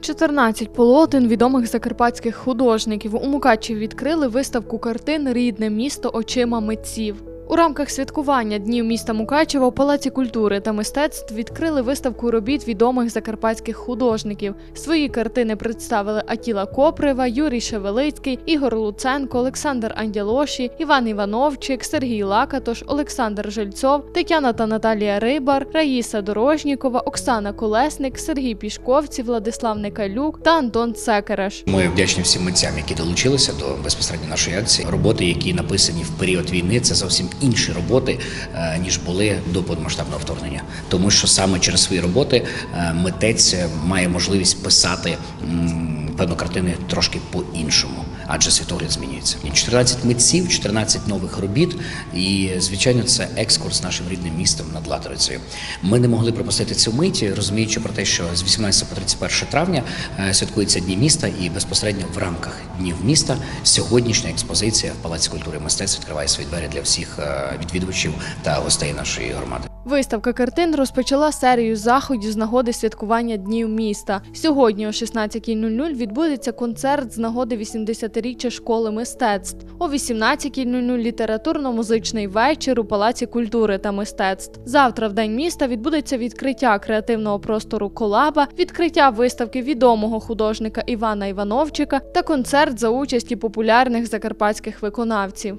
14 полотен відомих закарпатських художників у Мукачеві відкрили виставку картин Рідне місто очима митців. У рамках святкування Днів міста Мукачева у Палаці культури та мистецтв відкрили виставку робіт відомих закарпатських художників. Свої картини представили Атіла Коприва, Юрій Шевелицький, Ігор Луценко, Олександр Андялоші, Іван Івановчик, Сергій Лакатош, Олександр Жильцов, Тетяна та Наталія Рибар, Раїса Дорожнікова, Оксана Колесник, Сергій Пішковці, Владислав Никалюк та Антон Цекереш. Ми вдячні всім митцям, які долучилися до безпосередньо нашої акції. Роботи, які написані в період війни, це зовсім інші роботи е, ніж були до повномасштабного вторгнення. Тому що саме через свої роботи е, митець має можливість писати певну картини трошки по-іншому, адже світогляд змінюється. І 14 митців, 14 нових робіт, і звичайно, це екскурс нашим рідним містом над Латорицею. Ми не могли пропустити цю мить, розуміючи про те, що з 18 по 31 травня е, святкуються дні міста, і безпосередньо в рамках днів міста сьогоднішня експозиція в Палаці культури і мистецтв відкриває свої двері для всіх е, відвідувачів та гостей нашої громади. Виставка картин розпочала серію заходів з нагоди святкування Днів міста. Сьогодні о 16.00 відбудеться концерт з нагоди 80-річчя школи мистецтв. О 18.00 літературно-музичний вечір у Палаці культури та мистецтв. Завтра, в день міста, відбудеться відкриття креативного простору Колаба, відкриття виставки відомого художника Івана Івановчика та концерт за участі популярних закарпатських виконавців.